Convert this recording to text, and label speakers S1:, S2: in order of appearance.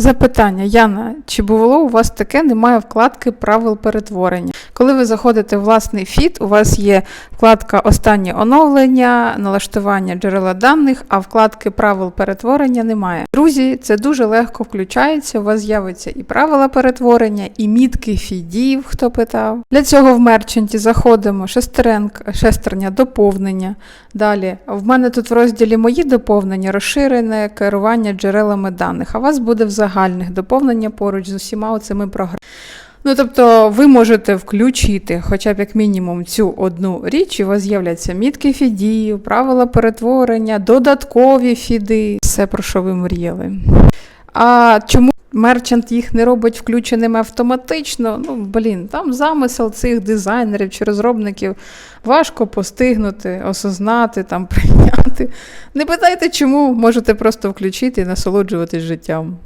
S1: Запитання, Яна, чи було у вас таке, немає вкладки правил перетворення? Коли ви заходите в власний фіт, у вас є вкладка Останнє оновлення, налаштування джерела даних, а вкладки правил перетворення немає. Друзі, це дуже легко включається. У вас з'явиться і правила перетворення, і мітки фідів, хто питав. Для цього в мерченті заходимо шестеренк, шестерня доповнення. Далі, в мене тут в розділі Мої доповнення розширене керування джерелами даних, а у вас буде в загальних доповнення поруч з усіма оцими програмами. Ну, тобто ви можете включити хоча б як мінімум цю одну річ, і у вас з'являться мітки фідів, правила перетворення, додаткові фіди, все про що ви мріяли. А чому мерчант їх не робить включеними автоматично? Ну, блін, там замисел цих дизайнерів чи розробників важко постигнути, осознати, там прийняти. Не питайте, чому можете просто включити і насолоджуватись життям.